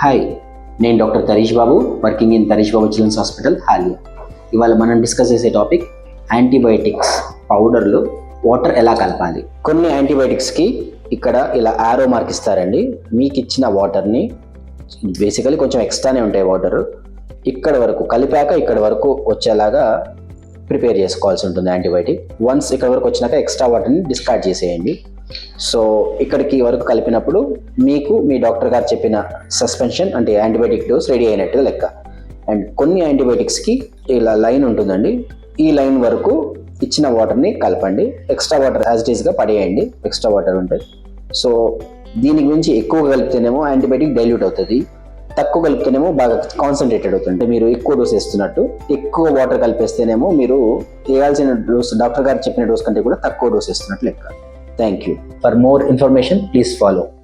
Hi నేను doctor Tarish Babu working in Tarish Babu children's hospital Haliya. ఇవాళ మనం discuss చేసే టాపిక్ యాంటీబయాటిక్స్ పౌడర్లు వాటర్ ఎలా కలపాలి? కొన్ని యాంటీబయాటిక్స్కి ఇక్కడ ఇలా ఆరో మార్క్ ఇస్తారండి. మీకు ఇచ్చిన వాటర్ని బేసికలీ కొంచెం ఎక్స్ట్రానే ఉంటాయి వాటర్. ఇక్కడ వరకు కలిపాక ఇక్కడ వరకు వచ్చేలాగా ప్రిపేర్ చేసుకోవాల్సి ఉంటుంది యాంటీబయాటిక్. వన్స్ ఇక్కడ వరకు వచ్చినాక ఎక్స్ట్రా వాటర్ని డిస్కార్డ్ చేసేయండి. సో ఇక్కడికి వరకు కలిపినప్పుడు మీకు మీ డాక్టర్ గారు చెప్పిన సస్పెన్షన్ అంటే యాంటీబయాటిక్ డోస్ రెడీ అయినట్టుగా లెక్క. అండ్ కొన్ని యాంటీబయాటిక్స్కి ఇలా లైన్ ఉంటుందండి. ఈ లైన్ వరకు ఇచ్చిన వాటర్ని కలపండి. ఎక్స్ట్రా వాటర్ యాజ్ డీస్గా ఈస్గా పడేయండి. ఎక్స్ట్రా వాటర్ ఉంటే సో దీని గురించి ఎక్కువ కలిపితేనేమో యాంటీబయాటిక్ డైల్యూట్ అవుతుంది. తక్కువ కలిపితేనేమో బాగా కాన్సన్ట్రేటెడ్ అవుతుంది. మీరు ఎక్కువ డోస్ వేస్తున్నట్టు ఎక్కువ వాటర్ కలిపేస్తేనేమో మీరు వేయాల్సిన డోస్ డాక్టర్ గారు చెప్పిన డోస్ కంటే కూడా తక్కువ డోస్ వేస్తున్నట్టు లెక్క. Thank you. For more information, please follow.